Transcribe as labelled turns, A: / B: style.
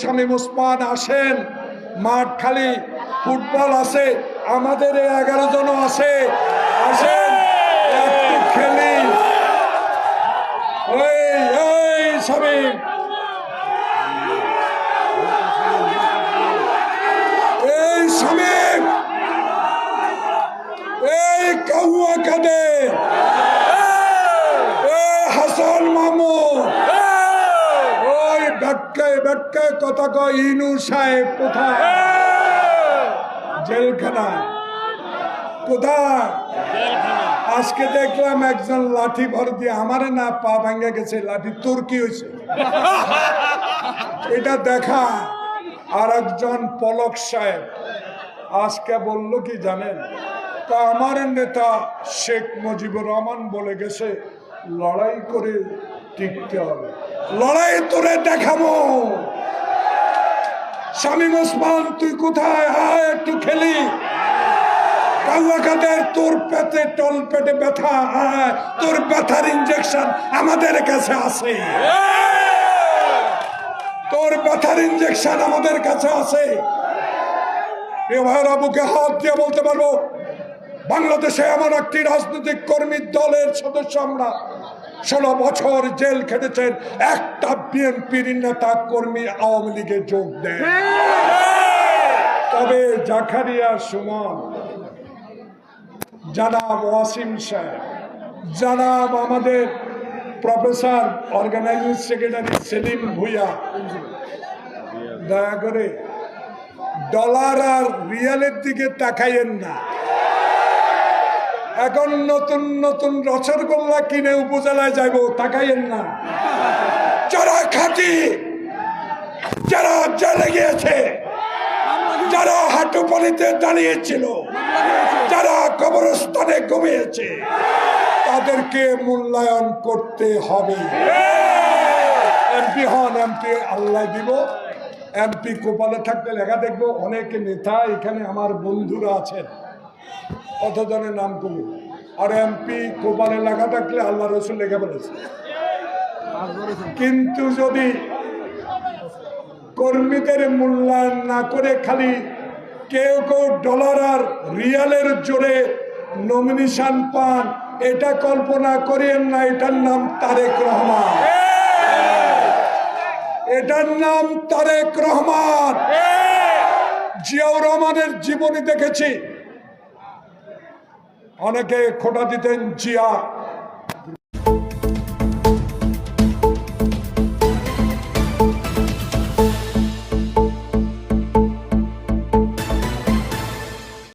A: শামীম ওসমান আসেন, মাঠ খালি ফুটবল আছে, আমাদের এই এগারো জন আছে, আসেন খেলি। ওই শামীম এই শামীম এই কাহুয়া কাদের? হাসান ওই ব্যাটকায় ব্যাটকায় কথা কয় ইনু সাহেব কোথায়? জেলখানা। আজকে দেখলাম একজন লাঠি ভর দিয়ে আমার না পা ভাঙ্গা গেছে, লাঠি তোর কি হয়েছে। এটা দেখা আর একজন পলক সাহেব আজকে বলল কি জানেন? তা আমার নেতা শেখ মুজিবুর রহমান বলে গেছে, লড়াই করে টিকতে হবে। লড়াই তোরে দেখাবো। শামীম ওসমান, তুই কোথায়? আয় একটু খেলি। তোর পেটে, টল পেটে ব্যথা তোর ব্যথার ইঞ্জেকশন আমাদের কাছে আছে। তোর ব্যথার ইঞ্জেকশন আমাদের কাছে আছে। এ ভাইয়ের, বুকে হাত দিয়ে বলতে পারব, বাংলাদেশে এমন একটি রাজনৈতিক কর্মী দলের সদস্য আমরা। ষোলো বছর জেল খেটেছেন, একটা বিএনপির নেতা কর্মী আওয়ামী লীগে যোগ দেন। তবে জাকারিয়া সুমন, জানাব ওয়াসিম সাহেব, জানাব আমাদের professor organizing secretary Selim Bhuiyan. দয়া করে, ডলার আর রিয়ালের দিকে তাকাইয়েন না। এখন নতুন নতুন রসগোল্লা কিনে উপজেলায় যাইব, তাকাইয়েন না। যারা খাটি, যারা জেলে গিয়েছে, যারা হাঁটুপানিতে দাঁড়িয়েছিল, যারা কবরস্থানে ঘুমিয়েছে, তাদেরকে মূল্যায়ন করতে হবে। এমপি হন, এমপি আল্লাহ দিব। এমপি কোপালে থাকতে লেখা দেখব, অনেক নেতা এখানে আমার বন্ধুরা আছেন। কতজনের নাম কবু আর এমপি কোপালে লেখা থাকলে আল্লাহ রসুল লেখা বলেছে। কিন্তু যদি কর্মীদের মূল্যায়ন না করে খালি কেউ কেউ ডলার আর রিয়ালের জোরে নমিনেশন পান এটা কল্পনা করিয়েন না এটার নাম তারেক রহমান। এটার নাম তারেক রহমান। জিয়াউর রহমানের জীবনী দেখেছি। অনেকে খোটা দিতেন জিয়া।